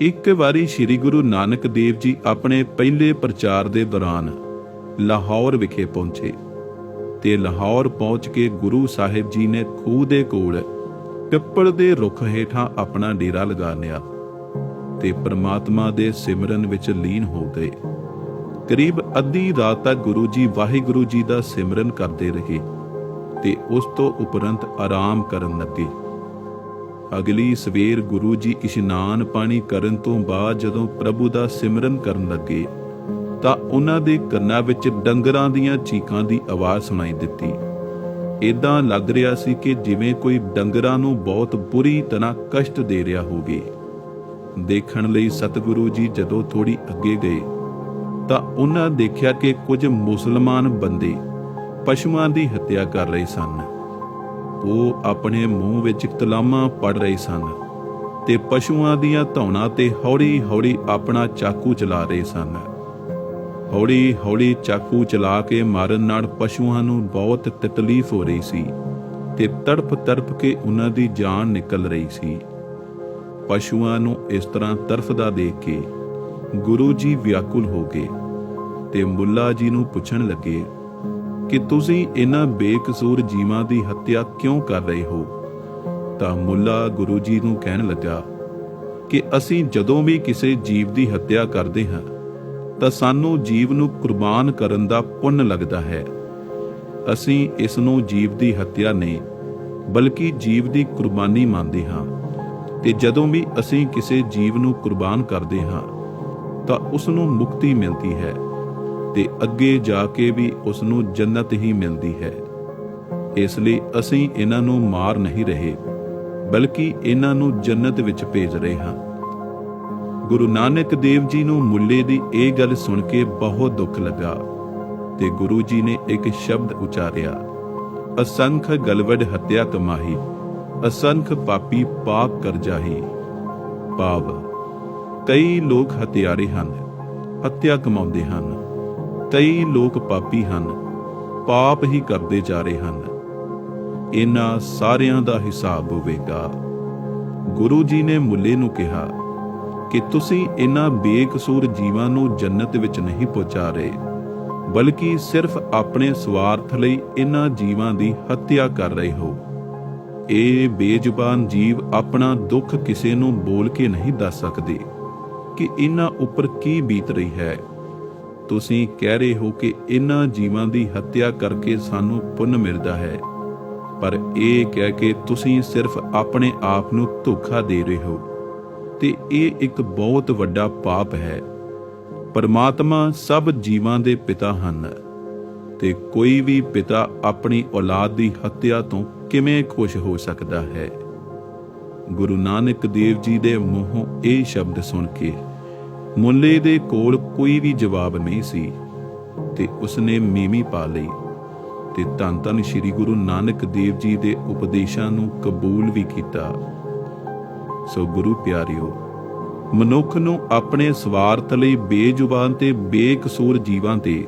ਇੱਕ ਵਾਰੀ ਸ੍ਰੀ ਗੁਰੂ ਨਾਨਕ ਦੇਵ ਜੀ ਆਪਣੇ ਪਹਿਲੇ ਪ੍ਰਚਾਰ ਦੇ ਦੌਰਾਨ ਲਾਹੌਰ ਵਿਖੇ ਪਹੁੰਚੇ ਤੇ ਲਾਹੌਰ ਪਹੁੰਚ ਕੇ ਗੁਰੂ ਸਾਹਿਬ ਜੀ ਨੇ ਖੂਹ ਦੇ ਕੋਲ ਪਿੱਪਲ ਦੇ ਰੁੱਖ ਹੇਠਾਂ ਆਪਣਾ ਡੇਰਾ ਲਗਾ ਲਿਆ ਤੇ ਪ੍ਰਮਾਤਮਾ ਦੇ ਸਿਮਰਨ ਵਿੱਚ ਲੀਨ ਹੋ ਗਏ। ਕਰੀਬ ਅੱਧੀ ਰਾਤ ਤੱਕ ਗੁਰੂ ਜੀ ਵਾਹਿਗੁਰੂ ਜੀ ਦਾ ਸਿਮਰਨ ਕਰਦੇ ਰਹੇ ਤੇ ਉਸ ਤੋਂ ਉਪਰੰਤ ਆਰਾਮ ਕਰਨ ਲੱਗੇ। ਅਗਲੀ ਸਵੇਰ ਗੁਰੂ ਜੀ ਇਸ਼ਨਾਨ ਪਾਣੀ ਕਰਨ ਤੋਂ ਬਾਅਦ ਜਦੋਂ ਪ੍ਰਭੂ ਦਾ ਸਿਮਰਨ ਕਰਨ ਲੱਗੇ, ਤਾਂ ਉਹਨਾਂ ਦੇ ਕੰਨਾਂ ਵਿੱਚ ਡੰਗਰਾਂ ਦੀਆਂ ਚੀਕਾਂ ਦੀ ਆਵਾਜ਼ ਸੁਣਾਈ ਦਿੱਤੀ। ਇਦਾਂ ਲੱਗ ਰਿਹਾ ਸੀ ਕਿ ਜਿਵੇਂ ਕੋਈ ਡੰਗਰਾਂ ਨੂੰ ਬਹੁਤ ਬੁਰੀ ਤਰ੍ਹਾਂ ਕਸ਼ਟ ਦੇ ਰਿਹਾ ਹੋਵੇ। ਦੇਖਣ ਲਈ ਸਤਿਗੁਰੂ ਜੀ ਜਦੋਂ ਥੋੜੀ ਅੱਗੇ ਗਏ, ਤਾਂ ਉਹਨਾਂ ਦੇਖਿਆ ਕਿ ਕੁਝ ਮੁਸਲਮਾਨ ਬੰਦੇ ਪਸ਼ੂਆਂ ਦੀ ਹੱਤਿਆ ਕਰ ਰਹੇ ਸਨ। ਉਹ ਆਪਣੇ ਮੂੰਹ ਵਿੱਚ ਤਲਾਮਾ ਪੜ ਰਹੇ ਸਨ ਤੇ ਪਸ਼ੂਆਂ ਦੀਆਂ ਧੌਣਾਂ ਤੇ ਹੌਲੀ-ਹੌਲੀ ਆਪਣਾ ਚਾਕੂ ਚਲਾ ਰਹੇ ਸਨ। ਹੌਲੀ-ਹੌਲੀ ਚਾਕੂ ਚਲਾ ਕੇ ਮਾਰਨ ਨਾਲ ਪਸ਼ੂਆਂ ਨੂੰ ਬਹੁਤ ਤਕਲੀਫ ਹੋ ਰਹੀ ਸੀ ਤੇ ਤੜਪ-ਤੜਪ ਕੇ ਉਹਨਾਂ ਦੀ ਜਾਨ ਨਿਕਲ ਰਹੀ ਸੀ। ਪਸ਼ੂਆਂ ਨੂੰ ਇਸ ਤਰ੍ਹਾਂ ਤਰਫਦਾ ਦੇਖ ਕੇ ਗੁਰੂ ਜੀ ਵਿਆਕੁਲ ਹੋ ਗਏ ਤੇ ਮੁੱਲਾ ਜੀ ਨੂੰ ਪੁੱਛਣ ਲੱਗੇ ਕਿ ਤੁਸੀਂ ਇਹਨਾਂ ਬੇਕਸੂਰ ਜੀਵਾਂ ਦੀ ਹੱਤਿਆ ਕਿਉਂ ਕਰ ਰਹੇ ਹੋ? ਤਾਂ ਮੁੱਲਾ ਗੁਰੂ ਜੀ ਨੂੰ ਕਹਿਣ ਲੱਗਾ ਕਿ ਅਸੀਂ ਜਦੋਂ ਵੀ ਕਿਸੇ ਜੀਵ ਦੀ ਹੱਤਿਆ ਕਰਦੇ ਹਾਂ, ਤਾਂ ਸਾਨੂੰ ਜੀਵ ਨੂੰ ਕੁਰਬਾਨ ਕਰਨ ਦਾ ਪੁੰਨ ਲੱਗਦਾ ਹੈ। ਅਸੀਂ ਇਸ ਨੂੰ ਜੀਵ ਦੀ ਹੱਤਿਆ ਨਹੀਂ, ਬਲਕਿ ਜੀਵ ਦੀ ਕੁਰਬਾਨੀ ਮੰਨਦੇ ਹਾਂ। ਤੇ ਜਦੋਂ ਵੀ ਅਸੀਂ ਕਿਸੇ ਜੀਵ ਨੂੰ ਕੁਰਬਾਨ ਕਰਦੇ ਹਾਂ, ਤਾਂ ਉਸ ਨੂੰ ਮੁਕਤੀ ਮਿਲਦੀ ਹੈ। ਤੇ ਅੱਗੇ ਜਾ ਕੇ ਵੀ ਉਸ ਨੂੰ ਜੰਨਤ ਹੀ ਮਿਲਦੀ ਹੈ। ਇਸ ਲਈ ਅਸੀਂ ਇਹਨਾਂ ਨੂੰ ਮਾਰ ਨਹੀਂ ਰਹੇ, ਬਲਕਿ ਇਹਨਾਂ ਨੂੰ ਜੰਨਤ ਵਿੱਚ ਭੇਜ ਰਹੇ ਹਾਂ। ਗੁਰੂ ਨਾਨਕ ਦੇਵ ਜੀ ਨੂੰ ਮੁੱਲੇ ਦੀ ਇਹ ਗੱਲ ਸੁਣ ਕੇ ਬਹੁਤ ਦੁੱਖ ਲੱਗਾ ਤੇ ਗੁਰੂ ਜੀ ਨੇ ਇੱਕ ਸ਼ਬਦ ਉਚਾਰਿਆ, ਅਸੰਖ ਗਲਵਡ ਹੱਤਿਆ ਕਮਾਹੀ, ਅਸੰਖ ਪਾਪੀ ਪਾਪ ਕਰ ਜਾਹੀ। ਪਾਪ ਕਈ ਲੋਕ ਹਤਿਆਰੇ ਹਨ, ਹੱਤਿਆ ਕਮਾਉਂਦੇ ਹਨ। ਕਈ ਲੋਕ ਪਾਪੀ ਹਨ, ਪਾਪ ਹੀ ਕਰਦੇ ਜਾ ਰਹੇ ਹਨ। ਇਹਨਾਂ ਸਾਰਿਆਂ ਦਾ ਹਿਸਾਬ ਹੋਵੇਗਾ। ਗੁਰੂ ਜੀ ਨੇ ਮੁੱਲੇ ਨੂੰ ਕਿਹਾ, ਕਿ ਤੁਸੀਂ ਇਹਨਾਂ ਬੇਕਸੂਰ ਜੀਵਾਂ ਨੂੰ ਜੰਨਤ ਵਿੱਚ ਨਹੀਂ ਪਹੁੰਚਾ ਰਹੇ, ਬਲਕਿ ਸਿਰਫ ਆਪਣੇ ਸਵਾਰਥ ਲਈ ਇਹਨਾਂ ਜੀਵਾਂ ਦੀ ਹੱਤਿਆ ਕਰ ਰਹੇ ਹੋ। ਇਹ ਬੇਜ਼ੁਬਾਨ ਜੀਵ ਆਪਣਾ ਦੁੱਖ ਕਿਸੇ ਨੂੰ ਬੋਲ ਕੇ ਨਹੀਂ ਦੱਸ ਸਕਦੇ ਕਿ ਇਹਨਾਂ ਉੱਪਰ ਕੀ ਬੀਤ ਰਹੀ ਹੈ। ਤੁਸੀਂ ਕਹਿ ਰਹੇ ਹੋ ਕਿ ਇਹਨਾਂ ਜੀਵਾਂ ਦੀ ਹੱਤਿਆ ਕਰਕੇ ਸਾਨੂੰ ਪੁੰਨ ਮਿਲਦਾ ਹੈ। ਪਰ ਇਹ ਕਹਿ ਕੇ ਤੁਸੀਂ ਸਿਰਫ ਆਪਣੇ ਆਪ ਨੂੰ ਧੋਖਾ ਦੇ ਰਹੇ ਹੋ। ਤੇ ਇਹ ਇੱਕ ਬਹੁਤ ਵੱਡਾ ਪਾਪ ਹੈ। ਪਰਮਾਤਮਾ ਸਭ ਜੀਵਾਂ ਦੇ ਪਿਤਾ ਹਨ। ਤੇ ਕੋਈ ਵੀ ਪਿਤਾ ਆਪਣੀ ਔਲਾਦ ਦੀ ਹੱਤਿਆ ਤੋਂ ਕਿਵੇਂ ਖੁਸ਼ ਹੋ ਸਕਦਾ ਹੈ? ਗੁਰੂ ਨਾਨਕ ਦੇਵ ਜੀ ਦੇ ਮੂੰਹੋਂ ਇਹ ਸ਼ਬਦ ਸੁਣ ਕੇ ਮੁੱਲੇ ਦੇ ਕੋਲ ਕੋਈ ਵੀ ਜਵਾਬ ਨਹੀਂ ਸੀ ਤੇ ਉਸਨੇ ਮੀਮੀ ਪਾ ਲਈ ਤੇ ਧੰਨ ਧੰਨ ਸ੍ਰੀ ਗੁਰੂ ਨਾਨਕ ਦੇਵ ਜੀ ਦੇ ਉਪਦੇਸ਼ਾਂ ਨੂੰ ਕਬੂਲ ਵੀ ਕੀਤਾ। ਸੋ ਗੁਰੂ ਪਿਆਰਿਓ, ਮਨੁੱਖ ਨੂੰ ਆਪਣੇ ਸਵਾਰਥ ਲਈ ਬੇਜ਼ੁਬਾਨ ਤੇ ਬੇਕਸੂਰ ਜੀਵਾਂ ਤੇ